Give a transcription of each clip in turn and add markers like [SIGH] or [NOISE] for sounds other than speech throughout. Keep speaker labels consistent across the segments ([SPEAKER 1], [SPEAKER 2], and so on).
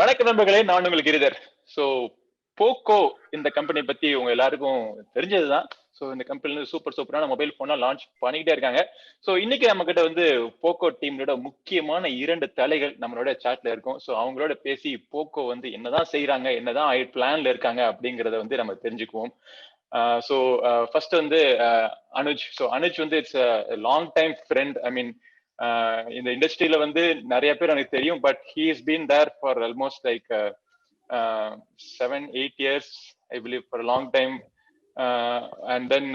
[SPEAKER 1] வணக்கம் நண்பர்களே நான் உங்கள் கிரிதர். ஸோ போக்கோ இந்த கம்பெனி பத்தி உங்க எல்லாருக்கும் தெரிஞ்சதுதான். ஸோ இந்த கம்பெனில சூப்பர் சூப்பரான மொபைல் போன்லாம் லான்ச் பண்ணிக்கிட்டே இருக்காங்க. ஸோ இன்னைக்கு நம்ம கிட்ட வந்து போக்கோ டீம்லோட முக்கியமான இரண்டு தலைகள் நம்மளோட சாட்ல இருக்கும். ஸோ அவங்களோட பேசி போக்கோ வந்து என்னதான் செய்யறாங்க என்னதான் பிளான்ல இருக்காங்க அப்படிங்கறத வந்து நம்ம தெரிஞ்சுக்குவோம். ஸோ ஃபர்ஸ்ட் வந்து அனுஜ். ஸோ அனுஜ் வந்து it's long time friend I mean இந்த இண்டஸ்ட்ரியில வந்து நிறைய பேர் எனக்கு தெரியும் but he is been there for almost like seven eight years I believe for long time and then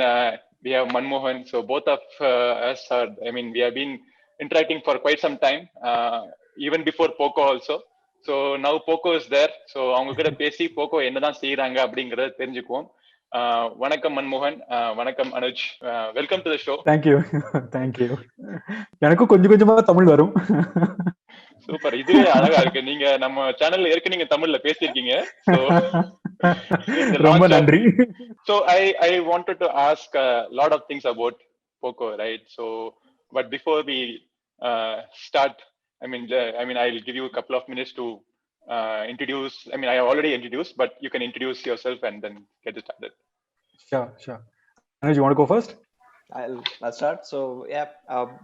[SPEAKER 1] we have Manmohan. So both of uh, us are, I mean, we have been interacting for quite some time, uh, even before Poco also. So now Poco is there. So அவங்க கிட்ட பேசி Poco என்னதான் செய்யறாங்க அப்படிங்கறத தெரிஞ்சுக்குவோம் வணக்கம் மன்மோகன். வணக்கம் Anuj. Welcome to the show
[SPEAKER 2] thank you thank you எனக்கும் கொஞ்சம் கொஞ்சமா தமிழ் வரும்.
[SPEAKER 1] சூப்பர் இது அழகா இருக்கு. நீங்க நம்ம சேனல்ல ஏற்க நீங்க தமிழ்ல பேசியிருக்கீங்க.
[SPEAKER 2] ரொம்ப நன்றி.
[SPEAKER 1] So I I wanted to ask lot of things about Poco right so but before we start I mean I mean I will give you couple of minutes to uh, introduce i mean i already introduced but you can introduce yourself and then get started.
[SPEAKER 2] Sure sure. Anuj you want to go first?
[SPEAKER 3] I'll i'll start. So yeah um,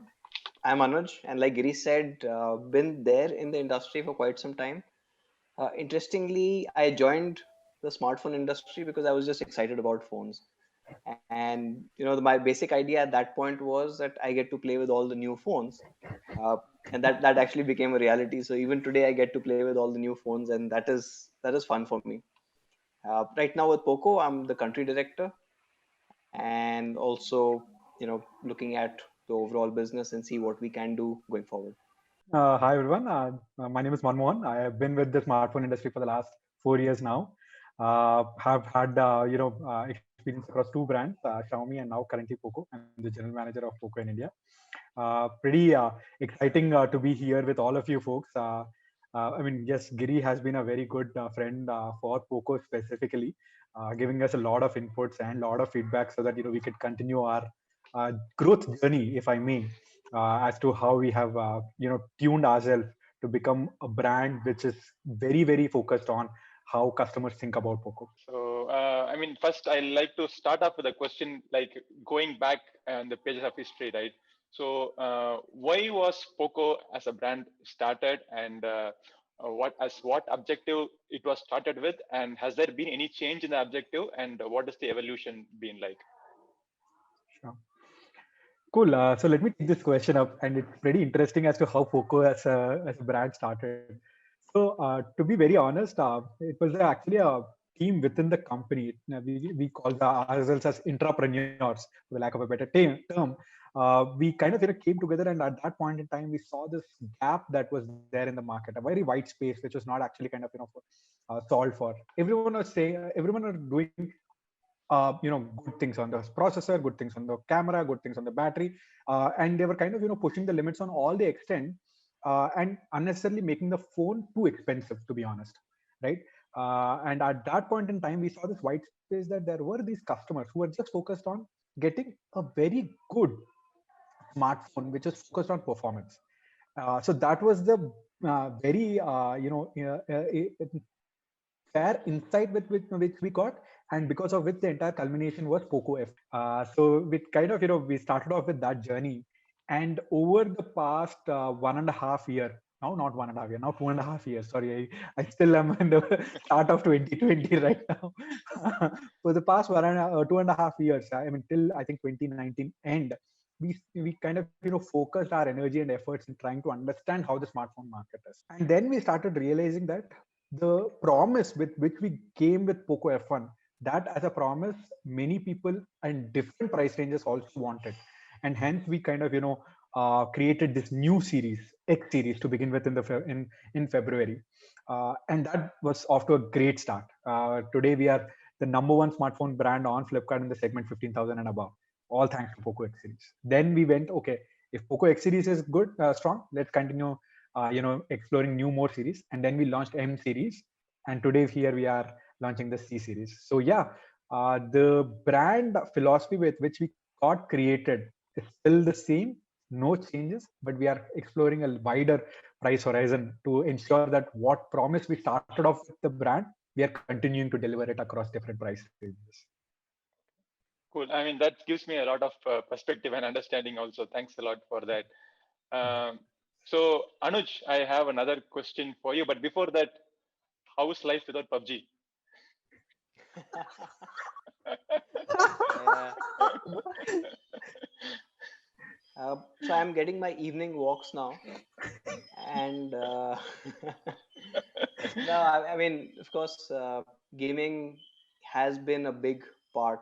[SPEAKER 3] i'm anuj and like giri said uh, been there in the industry for quite some time. Uh, interestingly i joined the smartphone industry because i was just excited about phones. And you know the, my basic idea at that point was that i get to play with all the new phones. Uh, and that that actually became a reality. So even today i get to play with all the new phones and that is that is fun for me. Uh, right now with poco i'm the country director and also you know looking at the overall business and see what we can do going forward.
[SPEAKER 2] Uh, hi everyone. Uh, my name is manmohan. I have been with the smartphone industry for the last four years now. Uh, have had uh, you know uh, experience across two brands, Xiaomi and now currently Poco. I'm the general manager of Poco in India. Uh, pretty uh, exciting uh, to be here with all of you folks. I mean, yes, Giri has been a very good friend for Poco specifically, giving us a lot of inputs and a lot of feedback so that you know we could continue our growth journey, if I may, as to how we have you know tuned ourselves to become a brand which is very very focused on how customers think about Poco?
[SPEAKER 1] So, uh, I mean, first, I like to start off with a question like going back on the pages of history, right? So, uh, why was Poco as a brand started, and uh, what as what objective it was started with, and has there been any change in the objective, and what has the evolution been like?
[SPEAKER 2] Sure. Cool. Uh, so let me take this question up, and it's pretty interesting as to how Poco as a as a brand started. So uh, to be very honest, uh, it was actually a team within the company. We, we call the ourselves as intrapreneurs, for lack of a better term. Uh, we kind of you know, came together, and at that point in time, we saw this gap that was there in the market, a very wide space, which was not actually kind of you know solved for. Everyone was saying, everyone are doing. you know, good things on the processor, good things on the camera, good things on the battery, and they were kind of you know pushing the limits on all the extent uh, and unnecessarily making the phone too expensive to be honest right uh, and at that point in time we saw this white space that there were these customers who were just focused on getting a very good smartphone which is focused on performance. Uh, so that was the very you know fair insight with, with which we got. And because of which the entire culmination was poco f. So with kind of you know we started off with that journey. And over the past uh, one and a half year now not one and a half year now two and a half years sorry i, I still am in the [LAUGHS] start of 2020 [LAUGHS] right now. [LAUGHS] For the past one and a, uh, two and a half years i mean till i think 2019 end we we kind of you know focused our energy and efforts in trying to understand how the smartphone market is. And then we started realizing that the promise with which we came with poco f1 that as a promise many people and different price ranges also wanted. And hence we kind of you know uh, created this new series x series to begin with in the in in february. Uh, and that was off to a great start. Uh, today we are the number one smartphone brand on flipkart in the segment 15000 and above all thanks to poco x series then we went okay if poco x series is good uh, strong let's continue uh, you know exploring new more series. And then we launched m series. And today here we are launching the c series. So yeah uh, the brand philosophy with which we got created is still the same. No changes, but we are exploring a wider price horizon to ensure that what promise we started off with the brand, we are continuing to deliver it across different price ranges.
[SPEAKER 1] Cool. I mean, that gives me a lot of uh, perspective and understanding also. Thanks a lot for that. Um, so, Anuj, I have another question for you. But before that, how is life without PUBG?
[SPEAKER 3] Uh, so I'm getting my evening walks now, and uh, [LAUGHS] no, I, I mean, of course, uh, gaming has been a big part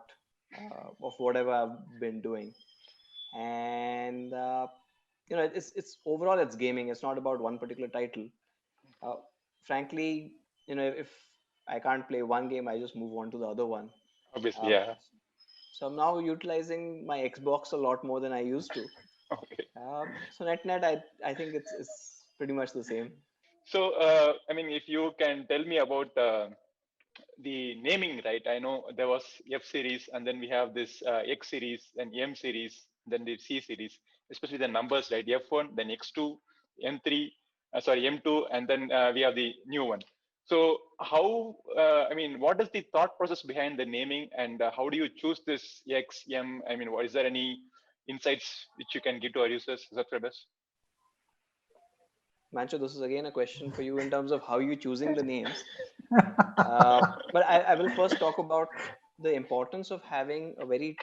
[SPEAKER 3] uh, of whatever I've been doing, and uh, you know, it's it's overall it's gaming. It's not about one particular title. Uh, frankly, you know, if I can't play one game, I just move on to the other one.
[SPEAKER 1] Obviously,
[SPEAKER 3] Uh,
[SPEAKER 1] yeah.
[SPEAKER 3] So I'm now utilizing my Xbox a lot more than I used to. [LAUGHS]
[SPEAKER 1] Okay.
[SPEAKER 3] Um, so net net, I I think it's it's pretty much the same.
[SPEAKER 1] So, uh, I mean, if you can tell me about uh, the naming, right? I know there was F series, and then we have this uh, X series, then M series, then the C series, especially the numbers, right? F1, then X2, M3, uh, sorry, M2, and then uh, we have the new one. So, how, uh, I mean, what is the thought process behind the naming, and uh, how do you choose this X, M? I mean, what is there any insights which you can give to our users, subscribers?
[SPEAKER 3] Mancho, this is again a question for you in terms of how you're choosing the names. [LAUGHS] Uh, but I, I will first talk about the importance of having a very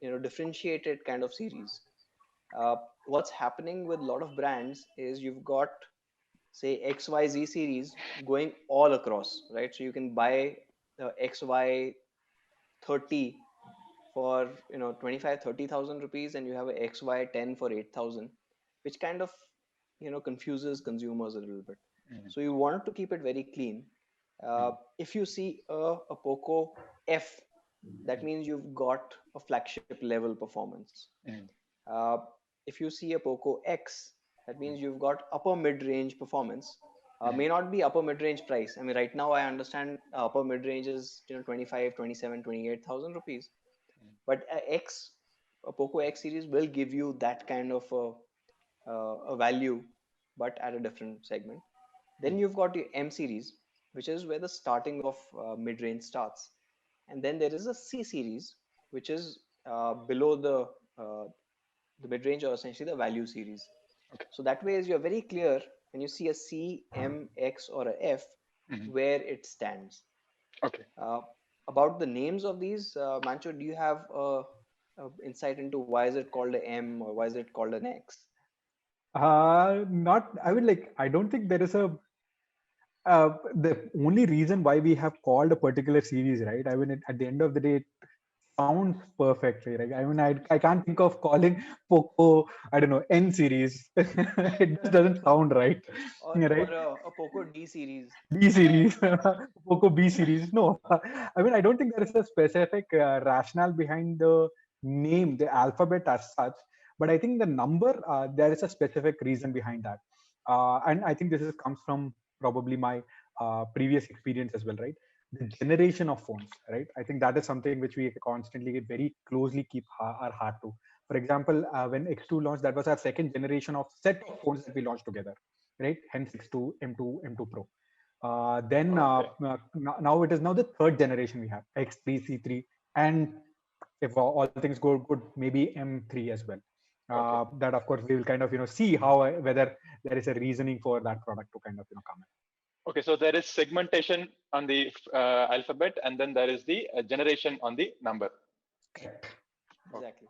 [SPEAKER 3] you know differentiated kind of series. Uh, what's happening with a lot of brands is you've got say XYZ series going all across, right? So you can buy the XY 30 for you know 25 30000 rupees and you have a xy 10 for 8000 which kind of you know confuses consumers a little bit.
[SPEAKER 1] Mhm.
[SPEAKER 3] so you want to keep it very clean. Uh, if you see a, a poco f that means you've got a flagship level performance.
[SPEAKER 1] Mhm.
[SPEAKER 3] uh, if you see a poco x that means you've got upper mid range performance. Uh, may not be upper mid range price. I mean right now i understand uh, upper mid range is you know 25 27 28000 rupees. But a X, a Poco X series will give you that kind of a, uh, a value, but at a different segment. Then you've got your M series, which is where the starting of uh, mid range starts, and then there is a C series, which is uh, below the uh, the mid range or essentially the value series.
[SPEAKER 1] Okay.
[SPEAKER 3] So that way, is you're very clear when you see a C, M, X, or a F,
[SPEAKER 1] Mhm.
[SPEAKER 3] where it stands.
[SPEAKER 1] Okay.
[SPEAKER 3] Uh, about the names of these, uh, Mancho, do you have a, a insight into why is it called a M or why is it called an X?
[SPEAKER 2] Uh, not. I would like. I don't think there is a. Uh, the only reason why we have called a particular series, right? I mean, it, at the end of the day, it sounds perfectly, right? I mean, I I can't think of calling [LAUGHS] Poco. I don't know N series. [LAUGHS] it just doesn't sound right.
[SPEAKER 3] Or, [LAUGHS]
[SPEAKER 2] right.
[SPEAKER 3] or a, a Poco D series?
[SPEAKER 2] D series, Poco B series. No, I mean, I don't think there is a specific uh, rationale behind the name, the alphabet as such. But I think the number, uh, there is a specific reason behind that. Uh, and I think this is, comes from probably my uh, previous experience as well, right? The generation of phones, right? I think that is something which we constantly very closely keep ha- our heart to. For example, uh, when X2 launched, that was our second generation of set of phones that we launched together, right? Hence X2, M2, M2 Pro. Uh, then uh,
[SPEAKER 1] Okay.
[SPEAKER 2] uh, now, now it is now the third generation we have X3, C3, and if all things go good, maybe M3 as well. Uh, that of course we will kind of you know see how uh, whether there is a reasoning for that product to kind of you know come in.
[SPEAKER 1] Okay, so there is segmentation on the uh, alphabet, and then there is the uh, generation on the number.
[SPEAKER 3] Okay, Exactly.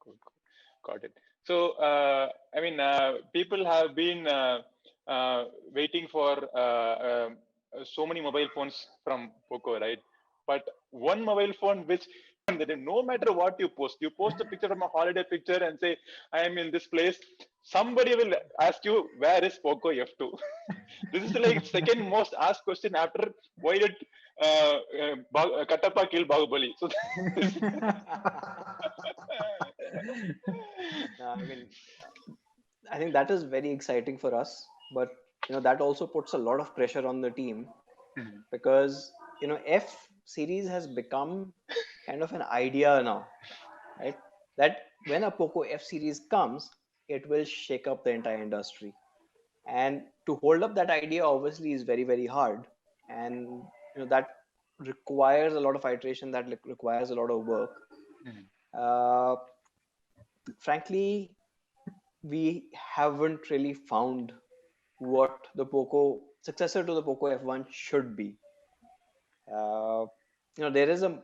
[SPEAKER 1] Cool, cool. Got it. So, uh, I mean, uh, people have been uh, uh, waiting for uh, um, so many mobile phones from Poco, right? But one mobile phone which that no matter what you post, you post a picture from a holiday picture and say, I am in this place. Somebody will ask you, where is Poco F2? [LAUGHS] this is like second most asked question after why did uh, uh, Ba- Katappa kill Bahubali? So [LAUGHS]
[SPEAKER 3] No, I mean, I think that is very exciting for us, but you know that also puts a lot of pressure on the team
[SPEAKER 1] Mhm.
[SPEAKER 3] because you know F series has become kind of an idea now, right? That when a Poco F series comes, it will shake up the entire industry. And to hold up that idea obviously is very, very hard. And you know that requires a lot of iteration, that requires a lot of work.
[SPEAKER 1] Mhm.
[SPEAKER 3] Uh, frankly, we haven't really found what the Poco successor to the Poco F1 should be. Uh, you know, there is a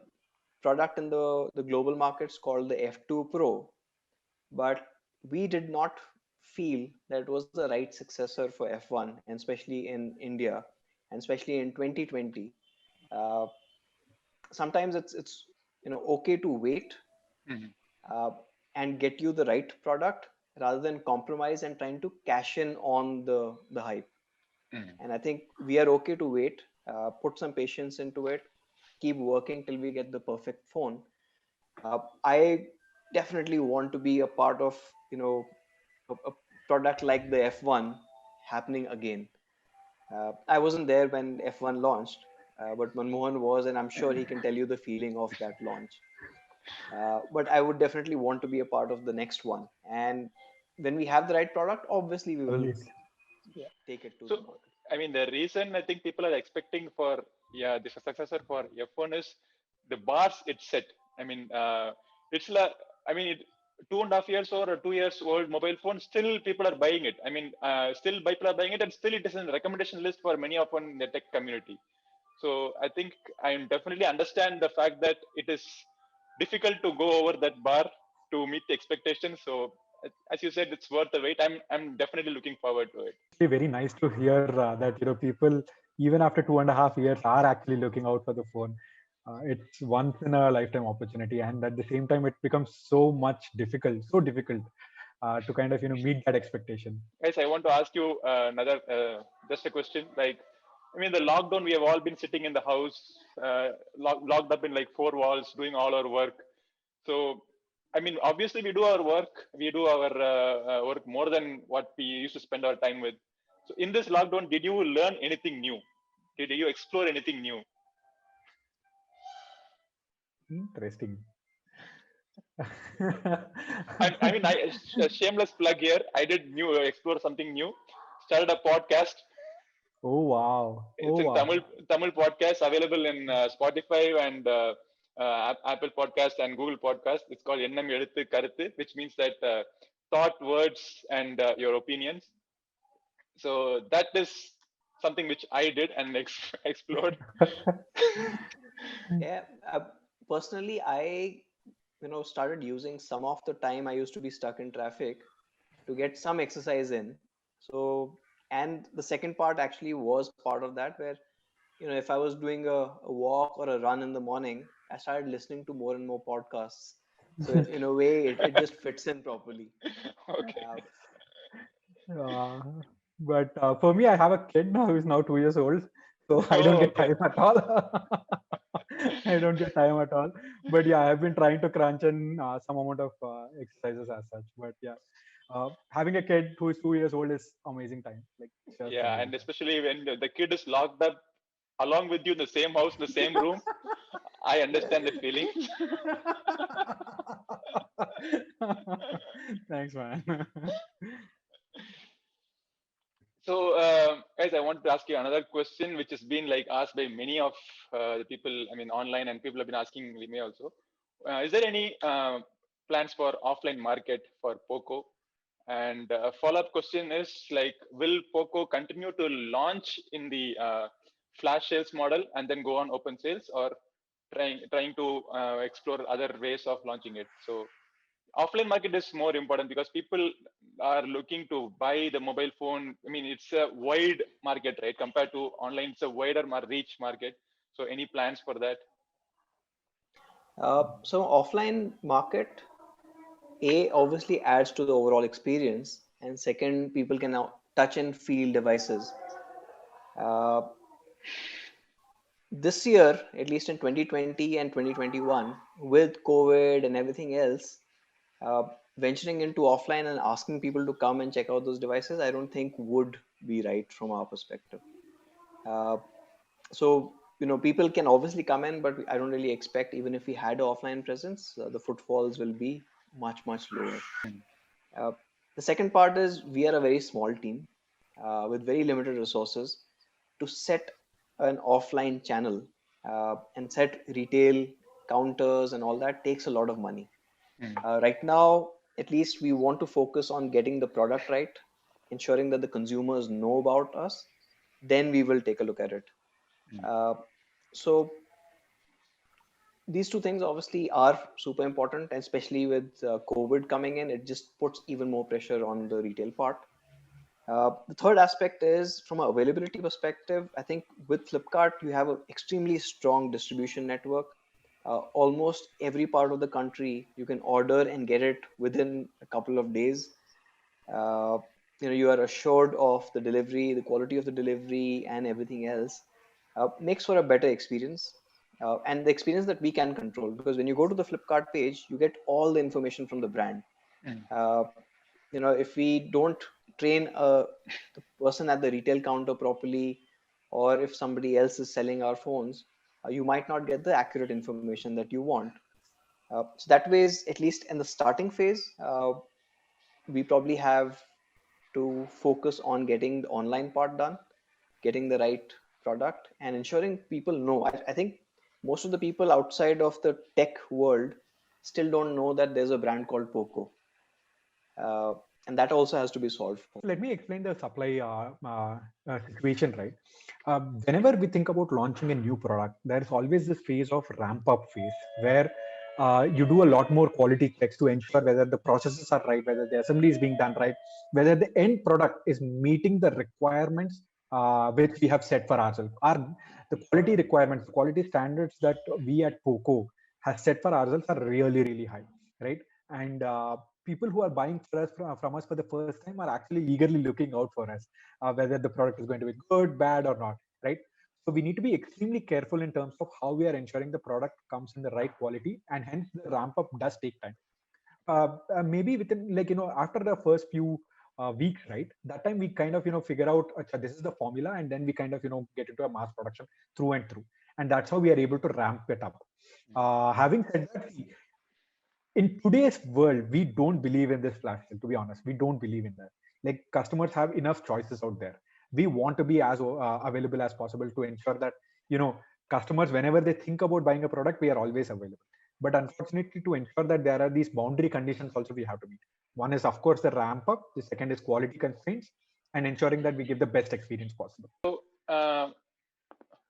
[SPEAKER 3] product in the, the global markets called the F2 Pro, but we did not feel that it was the right successor for F1, and especially in India, and especially in 2020. Uh, sometimes it's it's you know okay to wait
[SPEAKER 1] Mhm.
[SPEAKER 3] uh, and get you the right product rather than compromise and trying to cash in on the the hype
[SPEAKER 1] Mhm.
[SPEAKER 3] and i think we are okay to wait uh, put some patience into it keep working till we get the perfect phone. Uh, i definitely want to be a part of you know a, a product like the f1 happening again. Uh, i wasn't there when f1 launched uh, but manmohan was and i'm sure he can tell you the feeling of that launch. Uh, but i would definitely want to be a part of the next one. And when we have the right product obviously we will
[SPEAKER 2] Yes.
[SPEAKER 3] take it to
[SPEAKER 1] So,
[SPEAKER 3] the market.
[SPEAKER 1] I mean, the reason I think people are expecting for yeah the successor for F1 is the bars it's set. I mean, uh, it's like I mean, it, two and a half years or two years old mobile phone, still people are buying it. I mean, uh, still people are buying it, and still it is in the recommendation list for many of in the tech community. So I think I definitely understand the fact that it is difficult to go over that bar to meet the expectations. So as you said, it's worth the wait. I'm I'm definitely looking forward to it.
[SPEAKER 2] It's very nice to hear uh, that you know people even after two and a half years are actually looking out for the phone. Uh, it's once in a lifetime opportunity, and at the same time, it becomes so much difficult, so difficult uh, to kind of you know meet that expectation.
[SPEAKER 1] guys i want to ask you uh, another uh, just a question like i mean the lockdown we have all been sitting in the house uh, lock, locked up in like four walls doing all our work so i mean obviously we do our work we do our uh, work more than what we used to spend our time with so in this lockdown did you learn anything new did you explore anything new
[SPEAKER 2] Interesting.
[SPEAKER 1] I, I mean i a shameless plug here i did new explore something new started a podcast
[SPEAKER 2] oh wow!
[SPEAKER 1] It's
[SPEAKER 2] oh
[SPEAKER 1] in
[SPEAKER 2] wow!
[SPEAKER 1] Tamil Tamil podcast available in uh, Spotify and uh, uh, Apple Podcast and Google Podcast. It's called Ennam Eduthu Karuthu, which means that uh, thought, words, and uh, your opinions. So that is something which I did and [LAUGHS] ex- explored. [LAUGHS]
[SPEAKER 3] yeah uh, personally i you know started using some of the time i used to be stuck in traffic to get some exercise in. So and the second part actually was part of that where you know if i was doing a, a walk or a run in the morning i started listening to more and more podcasts. So in, in a way it, it just fits in properly. [LAUGHS]
[SPEAKER 1] Okay.
[SPEAKER 3] uh,
[SPEAKER 2] Uh, but uh, for me, I have a kid now who's now two years old, so I don't
[SPEAKER 1] Oh,
[SPEAKER 2] get
[SPEAKER 1] okay.
[SPEAKER 2] time at all. [LAUGHS] I don't get time at all. But yeah, I've been trying to crunch in uh, some amount of uh, exercises as such. But yeah, uh, having a kid who is two years old is amazing time. Like just
[SPEAKER 1] Yeah,
[SPEAKER 2] amazing
[SPEAKER 1] and especially when the the kid is locked up along with you in the same house, in the same room. [LAUGHS] I understand the feeling. [LAUGHS]
[SPEAKER 2] Thanks, man.
[SPEAKER 1] So, uh, guys, I want to ask you another question, which has been like asked by many of uh, the people. I mean, online, and people have been asking me also. Uh, is there any uh, plans for offline market for Poco? And a follow-up question is like, will Poco continue to launch in the uh, flash sales model and then go on open sales, or trying trying to uh, explore other ways of launching it? So, offline market is more important because people are looking to buy the mobile phone. I mean it's a wide market right? Compared to online it's a wider reach market. So any plans for that?
[SPEAKER 3] Uh, so offline market, A obviously adds to the overall experience, and second, people can now touch and feel devices. Uh, this year, at least in 2020 and 2021, with COVID and everything else, uh, venturing into offline and asking people to come and check out those devices, I don't think would be right from our perspective. Uh, so you know people can obviously come in but i don't really expect even if we had an offline presence uh, the footfalls will be much much lower uh, the second part is we are a very small team uh, with very limited resources to set an offline channel and set retail counters and all that takes a lot of money.
[SPEAKER 1] Hmm.
[SPEAKER 3] Uh, right now, at least we want to focus on getting the product right, ensuring that the consumers know about us. Then we will take a look at it.
[SPEAKER 1] Hmm.
[SPEAKER 3] Uh, so these two things obviously are super important, and especially with uh, COVID coming in, it just puts even more pressure on the retail part. Uh, the third aspect is from an availability perspective. I think with Flipkart, you have an extremely strong distribution network. Uh, almost every part of the country, you can order and get it within a couple of days. Uh, you know, you are assured of the delivery, the quality of the delivery, and everything else. Uh, makes for a better experience uh, and the experience that we can control because when you go to the flipkart page you get all the information from the brand
[SPEAKER 1] Mm.
[SPEAKER 3] uh, you know if we don't train a the person at the retail counter properly or if somebody else is selling our phones uh, you might not get the accurate information that you want. Uh, so that ways at least in the starting phase uh, we probably have to focus on getting the online part done getting the right product and ensuring people know. I, I think most of the people outside of the tech world still don't know that there's a brand called poco. Uh, and that also has to be solved for.
[SPEAKER 2] let me explain the supply uh, uh, uh, situation right? Uh, whenever we think about launching a new product there's always this phase of ramp up phase where uh, you do a lot more quality checks to ensure whether the processes are right whether the assembly is being done right whether the end product is meeting the requirements uh, which we have set for ourselves. Our the quality requirements the quality standards that we at poco has set for ourselves are really really high right? And people who are buying for us from, from us for the first time are actually eagerly looking out for us uh, whether the product is going to be good bad or not right? So we need to be extremely careful in terms of how we are ensuring the product comes in the right quality and hence the ramp up does take time. Uh, uh, maybe within like you know after the first few uh, weeks right that time we kind of you know figure out "Acha, this is the formula and then we kind of you know get into a mass production through and through. And that's how we are able to ramp it up. Uh, having said that in today's world we don't believe in this flash sale to be honest. We don't believe in that. Like customers have enough choices out there. We want to be as uh, available as possible to ensure that you know customers whenever they think about buying a product we are always available. But unfortunately to ensure that there are these boundary conditions also we have to meet. One is of course the ramp up. The second is quality constraints and ensuring that we give the best experience possible.
[SPEAKER 1] Uh,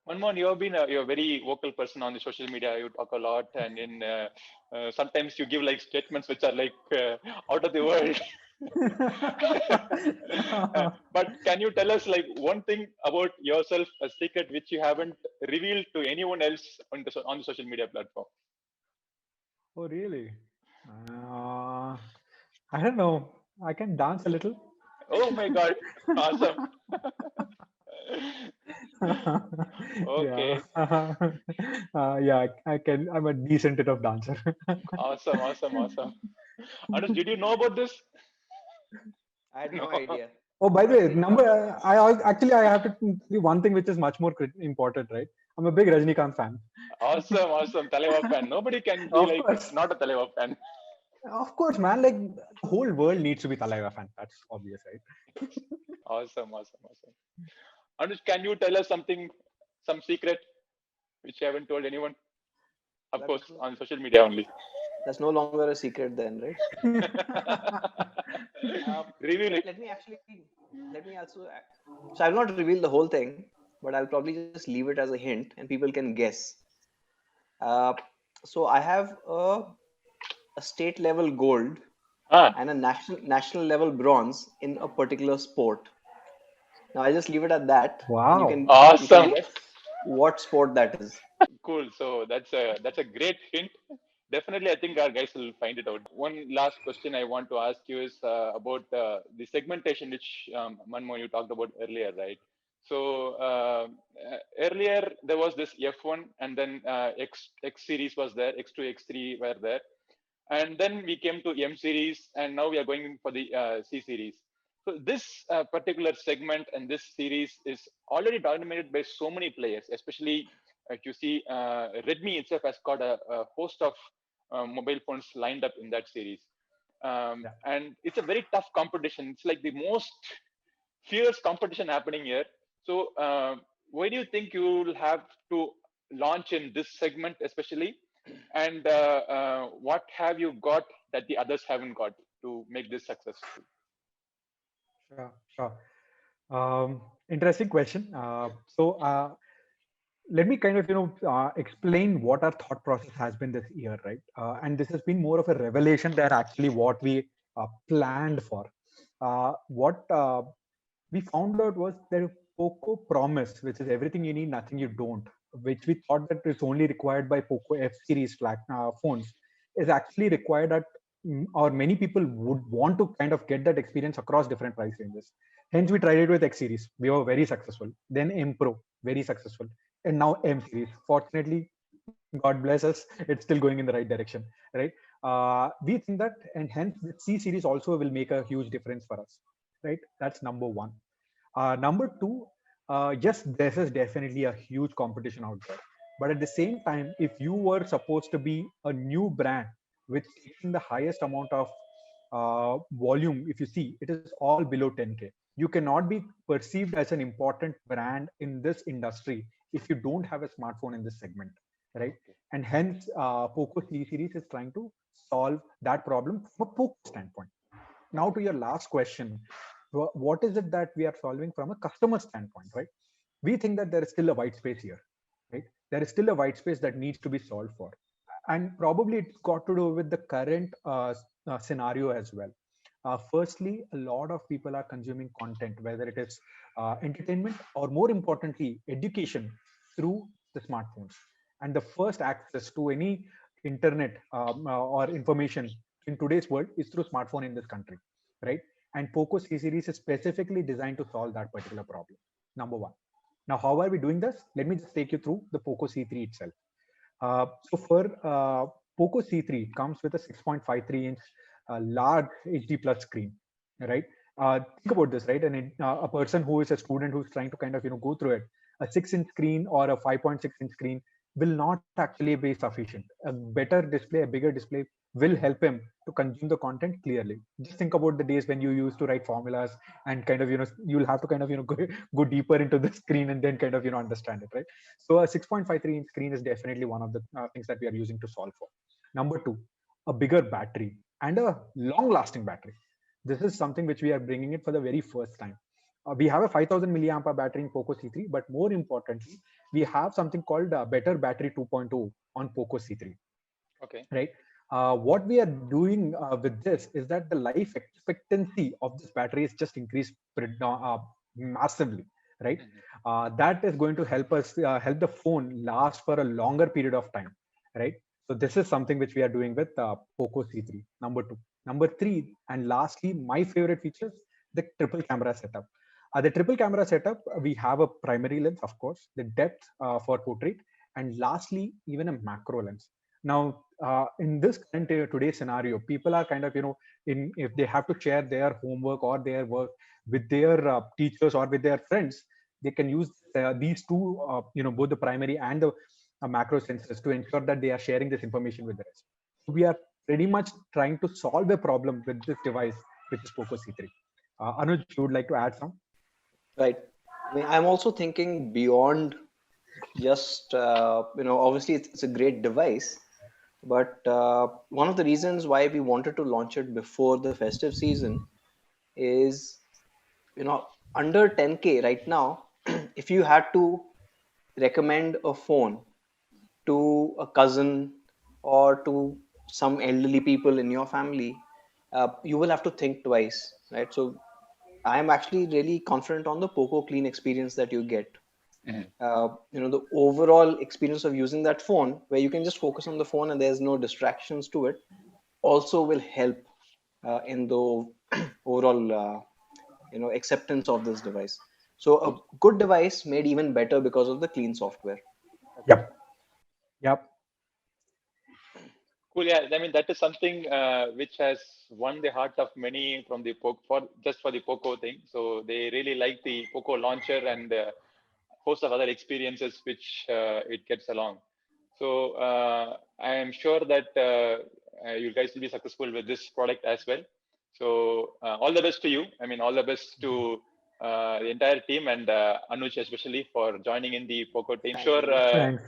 [SPEAKER 1] Manmohan, you have been a, you're a very vocal person on the social media. You talk a lot, and in uh, uh, sometimes you give like statements which are like uh, out of the world. [LAUGHS] [LAUGHS] Uh, but can you tell us like one thing about yourself, a secret which you haven't revealed to anyone else on the on the social media platform?
[SPEAKER 2] oh really uh, i don't know i can dance a little
[SPEAKER 1] Oh my God! Awesome. [LAUGHS] [LAUGHS] Okay.
[SPEAKER 2] Yeah. [LAUGHS] uh, yeah, I, I can. I'm a decent enough dancer.
[SPEAKER 1] awesome, awesome, awesome. Anush, did you know about this?
[SPEAKER 3] i had no
[SPEAKER 1] No. [LAUGHS]
[SPEAKER 3] idea
[SPEAKER 2] oh, by the way, number. I al- actually I have to do one thing which is much more crit- important, right? I'm a big Rajnikant fan.
[SPEAKER 1] Awesome, awesome. Taleva fan. Nobody can be
[SPEAKER 2] Of
[SPEAKER 1] like
[SPEAKER 2] course.
[SPEAKER 1] not a Taleva fan.
[SPEAKER 2] Of course, man. Like the whole world needs to be Talaiva fan. That's obvious, right?
[SPEAKER 1] Awesome, awesome, awesome. Anush, can you tell us something, some secret which you haven't told anyone? Of
[SPEAKER 3] That
[SPEAKER 1] course,
[SPEAKER 3] is-
[SPEAKER 1] on social media only.
[SPEAKER 3] that's no longer a secret then right [LAUGHS] [LAUGHS] Um,
[SPEAKER 1] Reveal it.
[SPEAKER 3] let me actually let me also so i'll not reveal the whole thing but i'll probably just leave it as a hint and people can guess uh, so i have a, a state level gold
[SPEAKER 1] Ah,
[SPEAKER 3] and a national national level bronze in a particular sport now i just leave it at that
[SPEAKER 2] Wow.
[SPEAKER 3] you can,
[SPEAKER 1] Awesome.
[SPEAKER 3] you can what sport that is
[SPEAKER 1] cool. So that's a that's a great hint. Definitely, I think our guys will find it out. One last question I want to ask you is uh, about uh, the segmentation, which um, Manmohan you talked about earlier, right? So uh, uh, earlier there was this F1, and then uh, X X series was there, X2, X3 were there, and then we came to M series, and now we are going for the uh, C series. So this uh, particular segment and this series is already dominated by so many players, especially if you see uh, Redmi itself has got a, a host of uh, mobile phones lined up in that series. um,
[SPEAKER 2] Yeah.
[SPEAKER 1] and it's a very tough competition. It's like the most fierce competition happening here. So, uh, why do you think you will have to launch in this segment, especially? And uh, uh, what have you got that the others haven't got to make this successful?
[SPEAKER 2] Sure, sure. Um, interesting question. Uh, so uh, let me kind of you know uh, explain what our thought process has been this year, right? Uh, and this has been more of a revelation than actually what we uh, planned for. Uh, what we found out was that Poco Promise, which is everything you need, nothing you don't, which we thought that is only required by Poco F series flag, uh, phones, is actually required at or many people would want to kind of get that experience across different price ranges. Hence, we tried it with X series. We were very successful. Then M Pro, very successful. And now M series. Fortunately, God bless us, it's still going in the right direction, right? Uh, we think that, and hence the C series also will make a huge difference for us, right? That's number one. Uh, number two, uh, yes, this is definitely a huge competition out there. But at the same time, if you were supposed to be a new brand with taking the highest amount of uh, volume, if you see, it is all below 10K. You cannot be perceived as an important brand in this industry if you don't have a smartphone in this segment, right? And hence, uh, Poco C series is trying to solve that problem from a Poco standpoint. Now, to your last question, what is it that we are solving from a customer standpoint, right? We think that there is still a white space here, right? There is still a white space that needs to be solved for. And probably it's got to do with the current uh, uh, scenario as well. Uh, firstly, a lot of people are consuming content, whether it is uh, entertainment or more importantly, education through the smartphones. And the first access to any internet um, uh, or information in today's world is through smartphone in this country, right? And Poco C series is specifically designed to solve that particular problem. Number one. Now, how are we doing this? Let me just take you through the Poco C3 itself. Uh, so for uh, Poco C3, it comes with a 6.53 inch uh, large HD plus screen, right? Think about this, right? And a person who is a student who's trying to kind of you know go through it, a six inch screen or a 5.6 inch screen will not actually be sufficient. A better display, a bigger display will help him to consume the content clearly. Just think about the days when you used to write formulas and kind of you know you'll have to kind of you know [LAUGHS] go, go deeper into the screen and then kind of you know understand it, right? So a 6.53 inch screen is definitely one of the uh, things that we are using to solve for. Number two, a bigger battery and a long lasting battery. This is something which we are bringing it for the very first time. Uh, we have a 5000 milliamp hour battery in Poco C3, but more importantly, we have something called uh, Better Battery 2.0 on Poco C3
[SPEAKER 1] Okay.
[SPEAKER 2] right? Uh, what we are doing uh, with this is that the life expectancy of this battery is just increased uh, massively, right?
[SPEAKER 1] Mhm.
[SPEAKER 2] Uh, that is going to help us uh, help the phone last for a longer period of time, right? So this is something which we are doing with uh, Poco C3. Number two, number three, and lastly, my favorite features: the triple camera setup. Uh, the triple camera setup, uh, we have a primary lens, of course, the depth uh, for portrait, and lastly, even a macro lens. Now, uh, in this current uh, today's scenario, people are kind of, you know, in if they have to share their homework or their work with their uh, teachers or with their friends, they can use these two, you know, both the primary and the macro sensors to ensure that they are sharing this information with the rest. We are pretty much trying to solve a problem with this device, which is Poco C3. Uh, Anuj, you would like to add some?
[SPEAKER 3] Right. I mean, I'm also thinking beyond just, uh, you know, obviously it's, it's a great device, but uh, one of the reasons why we wanted to launch it before the festive season is, you know, under 10K right now, [CLEARS THROAT] if you had to recommend a phone to a cousin or to some elderly people in your family, uh, you will have to think twice, right? So I'm actually really confident on the Poco Clean experience that you get.
[SPEAKER 1] Mhm.
[SPEAKER 3] Uh, you know, the overall experience of using that phone, where you can just focus on the phone and there's no distractions to it, also will help uh, in the [CLEARS THROAT] overall, uh, you know, acceptance of this device. So a good device made even better because of the clean software.
[SPEAKER 2] Yep. Yep.
[SPEAKER 1] Cool. Yeah. I mean, that is something uh, which has won the heart of many from the Poco for just for the Poco thing. So they really like the Poco launcher and the host of other experiences which uh, it gets along. So uh, I am sure that uh, uh, you guys will be successful with this product as well. So uh, all the best to you. I mean, all the best to uh, the entire team and uh, Anuj especially for joining in the Poco team.
[SPEAKER 3] Thank
[SPEAKER 1] sure, uh,
[SPEAKER 2] Thanks.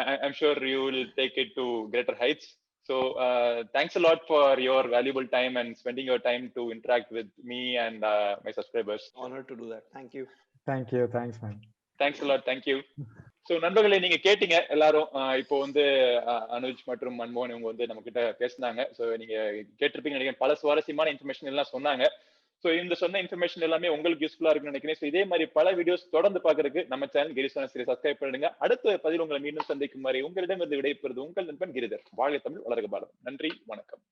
[SPEAKER 1] I, I'm sure you will take it to greater heights. So uh, thanks a lot for your valuable time and spending your time to interact with me and uh, my subscribers.
[SPEAKER 3] Honored to do that. Thank you.
[SPEAKER 2] Thank you. Thanks, man.
[SPEAKER 1] Thanks a lot thank you so நண்பர்களே நீங்க கேட்டீங்க எல்லாரும் இப்போ வந்து அனுஜ் மற்றும் மன்மோகன் இவங்க வந்து நம்ம கிட்ட பேசினாங்க ஸோ நீங்க கேட்டிருப்பீங்க நினைக்கிறேன் பல சுவாரஸ்யமான இன்ஃபர்மேஷன் எல்லாம் சொன்னாங்க ஸோ இந்த சொன்ன இன்ஃபர்மேஷன் எல்லாமே உங்களுக்கு யூஸ்ஃபுல்லா இருக்குன்னு நினைக்கிறேன். ஸோ இதே மாதிரி பல வீடியோஸ் தொடர்ந்து பாக்குறதுக்கு நம்ம சேனல் கிரிசோன சரி சப்ஸ்கிரைப் பண்ணுங்க. அடுத்த பதில் உங்களை மீண்டும் சந்திக்கும் வரை உங்களிடம் இருந்து விடைபெறுவது உங்கள் நண்பன் கிரிதர். வாழ்க தமிழ் வளர்க பாலம் நன்றி வணக்கம்.